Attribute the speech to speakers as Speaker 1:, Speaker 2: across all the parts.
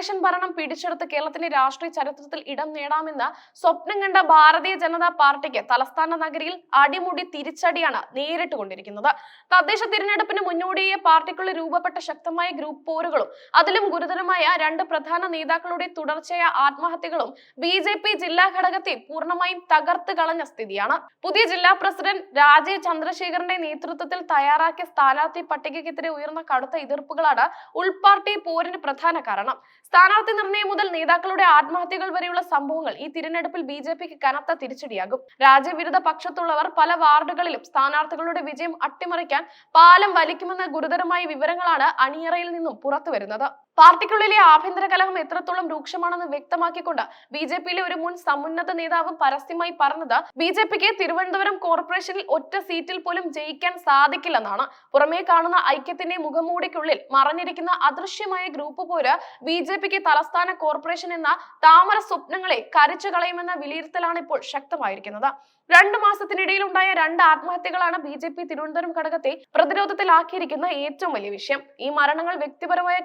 Speaker 1: Corporation ഭരണം പിടിച്ചെടുത്ത് കേരളത്തിന്റെ രാഷ്ട്രീയ ചരിത്രത്തിൽ ഇടം നേടാമെന്ന് സ്വപ്നം കണ്ട ഭാരതീയ ജനതാ പാർട്ടിക്ക് തലസ്ഥാന നഗരിയിൽ അടിമുടി തിരിച്ചടിയാണ് നേരിട്ട് കൊണ്ടിരിക്കുന്നത് തദ്ദേശ തിരഞ്ഞെടുപ്പിന് മുന്നോടിയായ പാർട്ടിക്കുള്ളിൽ രൂപപ്പെട്ട ശക്തമായ ഗ്രൂപ്പ് പോരുകളും അതിലും ഗുരുതരമായ രണ്ട് പ്രധാന നേതാക്കളുടെ തുടർച്ചയായ ആത്മഹത്യകളും ബി ജെ പി ജില്ലാ ഘടകത്തെ പൂർണമായും തകർത്ത് കളഞ്ഞ സ്ഥിതിയാണ്. പുതിയ ജില്ലാ പ്രസിഡന്റ് രാജീവ് ചന്ദ്രശേഖരന്റെ നേതൃത്വത്തിൽ തയ്യാറാക്കിയ സ്ഥാനാർത്ഥി പട്ടികയ്ക്കെതിരെ ഉയർന്ന കടുത്ത എതിർപ്പുകളാണ് ഉൾപാർട്ടി പോരിന് പ്രധാന കാരണം. സ്ഥാനാർത്ഥി നിർണയം മുതൽ നേതാക്കളുടെ ആത്മഹത്യകൾ വരെയുള്ള സംഭവങ്ങൾ ഈ തിരഞ്ഞെടുപ്പിൽ ബി ജെ പിക്ക് കനത്ത തിരിച്ചടിയാകും. രാജ്യവിരുദ്ധ പക്ഷത്തുള്ളവർ പല വാർഡുകളിലും സ്ഥാനാർത്ഥികളുടെ വിജയം അട്ടിമറിക്കാൻ പാലം വലിക്കുമെന്ന ഗുരുതരമായ വിവരങ്ങളാണ് അണിയറയിൽ നിന്നും പുറത്തു വരുന്നത് പാർട്ടിക്കുള്ളിലെ ആഭ്യന്തര കലഹം എത്രത്തോളം രൂക്ഷമാണെന്ന് വ്യക്തമാക്കിക്കൊണ്ട് ബി ജെ പിയിലെ ഒരു മുൻ സമുന്നത നേതാവ് പരസ്യമായി പറഞ്ഞത് ബി ജെ പിക്ക് തിരുവനന്തപുരം കോർപ്പറേഷനിൽ ഒറ്റ സീറ്റിൽ പോലും ജയിക്കാൻ സാധിക്കില്ലെന്നാണ്. പുറമേ കാണുന്ന ഐക്യത്തിന്റെ മുഖംമൂടിക്കുള്ളിൽ മറഞ്ഞിരിക്കുന്ന അദൃശ്യമായ ഗ്രൂപ്പ് പോര് ബി ജെ പിക്ക് തലസ്ഥാന കോർപ്പറേഷൻ എന്ന താമര സ്വപ്നങ്ങളെ കരിച്ചു കളയുമെന്ന വിലയിരുത്തലാണ് ഇപ്പോൾ ശക്തമായിരിക്കുന്നത്. രണ്ടു മാസത്തിനിടയിൽ ഉണ്ടായ രണ്ട് ആത്മഹത്യകളാണ് ബി ജെ പി തിരുവനന്തപുരം ഘടകത്തെ പ്രതിരോധത്തിലാക്കിയിരിക്കുന്ന ഏറ്റവും വലിയ വിഷയം. ഈ മരണങ്ങൾ വ്യക്തിപരമായ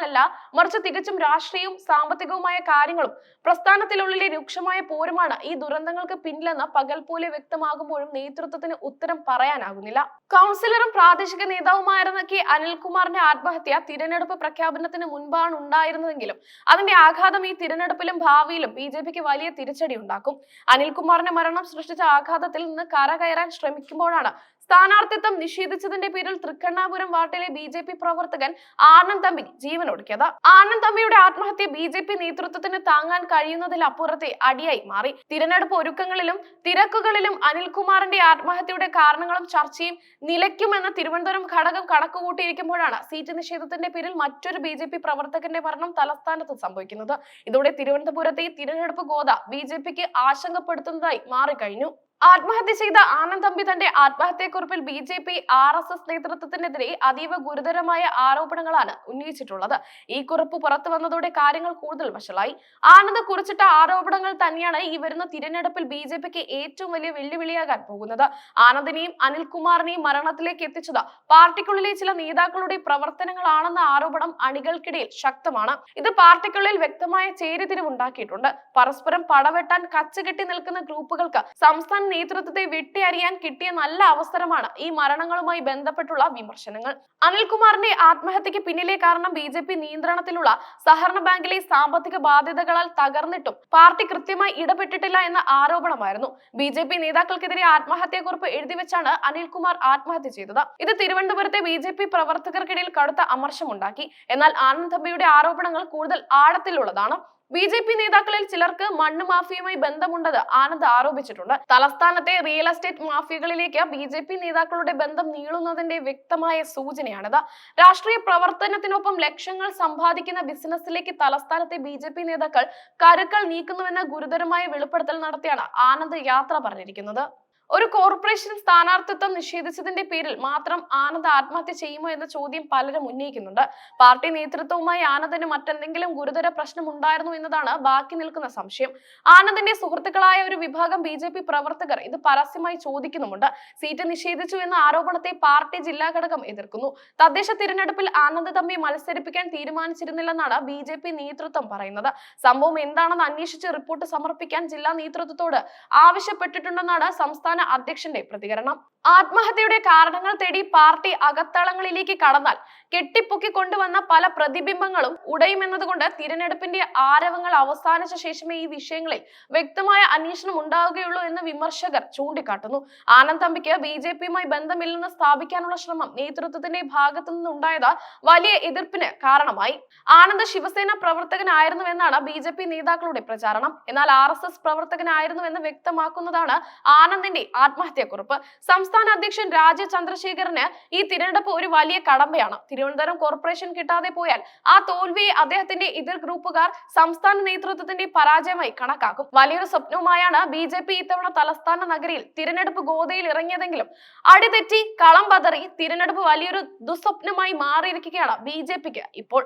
Speaker 1: കാരണങ്ങളാലല്ല മറിച്ച് തികച്ചും രാഷ്ട്രീയവും സാമ്പത്തികവുമായ കാര്യങ്ങളും പ്രസ്ഥാനത്തിലുള്ളിലെ രൂക്ഷമായ പോരുമാണ് ഈ ദുരന്തങ്ങൾക്ക് പിന്നിലെന്ന് പകൽ പോലെ വ്യക്തമാകുമ്പോഴും നേതൃത്വത്തിന് ഉത്തരം പറയാനാകുന്നില്ല. കൗൺസിലറും പ്രാദേശിക നേതാവുമായിരുന്ന കെ അനിൽകുമാറിന്റെ ആത്മഹത്യ തിരഞ്ഞെടുപ്പ് പ്രഖ്യാപനത്തിന് മുൻപാണ് ഉണ്ടായിരുന്നതെങ്കിലും അതിന്റെ ആഘാതം ഈ തിരഞ്ഞെടുപ്പിലും ഭാവിയിലും ബി ജെ പിക്ക് വലിയ തിരിച്ചടി ഉണ്ടാക്കും. അനിൽകുമാറിന്റെ മരണം സൃഷ്ടിച്ച ആഘാതത്തിൽ നിന്ന് കരകയറാൻ ശ്രമിക്കുമ്പോഴാണ് സ്ഥാനാർത്ഥിത്വം നിഷേധിച്ചതിന്റെ പേരിൽ തൃക്കണ്ണാപുരം വാർഡിലെ ബി ജെ പി പ്രവർത്തകൻ ആനന്ദ് തമ്പി ജീവനൊടുക്കിയത്. ആനന്ദ് തമ്പിയുടെ ആത്മഹത്യ ബി ജെ പി നേതൃത്വത്തിന് താങ്ങാൻ കഴിയുന്നതിലപ്പുറത്തെ അടിയായി മാറി. തിരഞ്ഞെടുപ്പ് ഒരുക്കങ്ങളിലും തിരക്കുകളിലും അനിൽകുമാറിന്റെ ആത്മഹത്യയുടെ കാരണങ്ങളും ചർച്ചയും നിലയ്ക്കുമെന്ന് തിരുവനന്തപുരം ഘടകം കണക്കുകൂട്ടിയിരിക്കുമ്പോഴാണ് സീറ്റ് നിഷേധത്തിന്റെ പേരിൽ മറ്റൊരു ബി ജെ പി പ്രവർത്തകന്റെ മരണം തലസ്ഥാനത്ത് സംഭവിക്കുന്നത്. ഇതോടെ തിരുവനന്തപുരത്തെ തിരഞ്ഞെടുപ്പ് ഗോത ബി ജെ പിക്ക് ആശങ്കപ്പെടുത്തുന്നതായി മാറിക്കഴിഞ്ഞു. ആത്മഹത്യ ചെയ്ത ആനന്ദ് തമ്പി തന്റെ ആത്മഹത്യക്കുറിപ്പിൽ B J P R S S നേതൃത്വത്തിനെതിരെ അതീവ ഗുരുതരമായ ആരോപണങ്ങളാണ് ഉന്നയിച്ചിട്ടുള്ളത്. ഈ കുറിപ്പ് പുറത്തു വന്നതോടെ കാര്യങ്ങൾ കൂടുതൽ വഷളായി. ആനന്ദ് കുറിച്ചിട്ട ആരോപണങ്ങൾ തന്നെയാണ് ഈ വരുന്ന തിരഞ്ഞെടുപ്പിൽ ബി ജെ പിക്ക് ഏറ്റവും വലിയ വെല്ലുവിളിയാകാൻ പോകുന്നത്. ആനന്ദിനെയും അനിൽകുമാറിനെയും മരണത്തിലേക്ക് എത്തിച്ചത് പാർട്ടിക്കുള്ളിലെ ചില നേതാക്കളുടെ പ്രവർത്തനങ്ങളാണെന്ന ആരോപണം അണികൾക്കിടയിൽ ശക്തമാണ്. ഇത് പാർട്ടിക്കുള്ളിൽ വ്യക്തമായ ചേരിതിരിവുണ്ടാക്കിയിട്ടുണ്ട്. പരസ്പരം പടവെട്ടാൻ കച്ചകെട്ടി നിൽക്കുന്ന ഗ്രൂപ്പുകൾക്ക് സംസ്ഥാന നേതൃത്വത്തെ വെട്ടിയറിയാൻ കിട്ടിയ നല്ല അവസരമാണ് ഈ മരണങ്ങളുമായി ബന്ധപ്പെട്ടുള്ള വിമർശനങ്ങൾ. അനിൽകുമാറിന്റെ ആത്മഹത്യക്ക് പിന്നിലെ കാരണം ബി ജെ പി നിയന്ത്രണത്തിലുള്ള സഹകരണ ബാങ്കിലെ സാമ്പത്തിക ബാധ്യതകളാൽ തകർന്നിട്ടും പാർട്ടി കൃത്യമായി ഇടപെട്ടിട്ടില്ല എന്ന ആരോപണമായിരുന്നു. ബി ജെ പി നേതാക്കൾക്കെതിരെ ആത്മഹത്യാക്കുറിപ്പ് എഴുതിവെച്ചാണ് അനിൽകുമാർ ആത്മഹത്യ ചെയ്തത്. ഇത് തിരുവനന്തപുരത്തെ ബി ജെ പി പ്രവർത്തകർക്കിടയിൽ കടുത്ത അമർശമുണ്ടാക്കി. എന്നാൽ ആനന്ദ് തമ്പിയുടെ ആരോപണങ്ങൾ കൂടുതൽ ആഴത്തിലുള്ളതാണ്. ബി ജെ പി നേതാക്കളിൽ ചിലർക്ക് മണ്ണ് മാഫിയുമായി ബന്ധമുണ്ടെന്ന് ആനന്ദ് ആരോപിച്ചിട്ടുണ്ട്. തലസ്ഥാനത്തെ റിയൽ എസ്റ്റേറ്റ് മാഫിയകളിലേക്ക് ബി ജെ പി നേതാക്കളുടെ ബന്ധം നീളുന്നതിന്റെ വ്യക്തമായ സൂചനയാണിത്. രാഷ്ട്രീയ പ്രവർത്തനത്തിനൊപ്പം ലക്ഷ്യങ്ങൾ സമ്പാദിക്കുന്ന ബിസിനസ്സിലേക്ക് തലസ്ഥാനത്തെ ബി ജെ പി നേതാക്കൾ കരുക്കൾ നീക്കുന്നുവെന്ന ഗുരുതരമായ വെളിപ്പെടുത്തൽ നടത്തിയാണ് ആനന്ദ് യാത്ര പറഞ്ഞിരിക്കുന്നത്. ഒരു കോർപ്പറേഷൻ സ്ഥാനാർത്ഥിത്വം നിഷേധിച്ചതിന്റെ പേരിൽ മാത്രം ആനന്ദ് ആത്മഹത്യ ചെയ്യുമോ എന്ന ചോദ്യം പലരും ഉന്നയിക്കുന്നുണ്ട്. പാർട്ടി നേതൃത്വവുമായി ആനന്ദിന് മറ്റെന്തെങ്കിലും ഗുരുതര പ്രശ്നം ഉണ്ടായിരുന്നു എന്നതാണ് ബാക്കി നിൽക്കുന്ന സംശയം. ആനന്ദിന്റെ സുഹൃത്തുക്കളായ ഒരു വിഭാഗം ബി പ്രവർത്തകർ ഇത് പരസ്യമായി ചോദിക്കുന്നുമുണ്ട്. സീറ്റ് നിഷേധിച്ചു എന്ന ആരോപണത്തെ പാർട്ടി ജില്ലാ ഘടകം എതിർക്കുന്നു. തദ്ദേശ തിരഞ്ഞെടുപ്പിൽ ആനന്ദ് തമ്മി മത്സരിപ്പിക്കാൻ തീരുമാനിച്ചിരുന്നില്ലെന്നാണ് ബി ജെ പി നേതൃത്വം പറയുന്നത്. സംഭവം എന്താണെന്ന് അന്വേഷിച്ച് റിപ്പോർട്ട് സമർപ്പിക്കാൻ ജില്ലാ നേതൃത്വത്തോട് ആവശ്യപ്പെട്ടിട്ടുണ്ടെന്നാണ് സംസ്ഥാന അധ്യക്ഷന്റെ പ്രതികരണം. ആത്മഹത്യയുടെ കാരണങ്ങൾ തേടി പാർട്ടി അകത്തളങ്ങളിലേക്ക് കടന്നാൽ കെട്ടിപ്പൊക്കി കൊണ്ടുവന്ന പല പ്രതിബിംബങ്ങളും ഉടയുമെന്നതുകൊണ്ട് തിരഞ്ഞെടുപ്പിന്റെ ആരവങ്ങൾ അവസാനിച്ച ശേഷമേ ഈ വിഷയങ്ങളിൽ വ്യക്തമായ അന്വേഷണം ഉണ്ടാവുകയുള്ളൂ എന്ന് വിമർശകർ ചൂണ്ടിക്കാട്ടുന്നു. ആനന്ദ് തമ്പിക്ക് ബി ജെ പിയുമായി ബന്ധമില്ലെന്ന് സ്ഥാപിക്കാനുള്ള ശ്രമം നേതൃത്വത്തിന്റെ ഭാഗത്തു നിന്നുണ്ടായത് വലിയ എതിർപ്പിന് കാരണമായി. ആനന്ദ് ശിവസേന പ്രവർത്തകനായിരുന്നുവെന്നാണ് ബി ജെ പി നേതാക്കളുടെ പ്രചാരണം. എന്നാൽ ആർ എസ് എസ് പ്രവർത്തകനായിരുന്നുവെന്ന് വ്യക്തമാക്കുന്നതാണ് ആനന്ദിന്റെ ആത്മഹത്യാക്കുറിപ്പ് സംസ്ഥാന അധ്യക്ഷൻ രാജ ചന്ദ്രശേഖരന് ഈ തിരഞ്ഞെടുപ്പ് ഒരു വലിയ കടമ്പയാണ്. തിരുവനന്തപുരം കോർപ്പറേഷൻ കിട്ടാതെ പോയാൽ ആ തോൽവിയെ അദ്ദേഹത്തിന്റെ എതിർ ഗ്രൂപ്പുകാർ സംസ്ഥാന നേതൃത്വത്തിന്റെ പരാജയമായി കണക്കാക്കും. വലിയൊരു സ്വപ്നവുമായാണ് ബി ജെ പി ഇത്തവണ തലസ്ഥാന നഗരിയിൽ തിരഞ്ഞെടുപ്പ് ഗോതയിൽ ഇറങ്ങിയതെങ്കിലും അടിതെറ്റി കളം പതറി തിരഞ്ഞെടുപ്പ് വലിയൊരു ദുസ്വപ്നമായി മാറിയിരിക്കുകയാണ് ബി ജെ പിക്ക് ഇപ്പോൾ.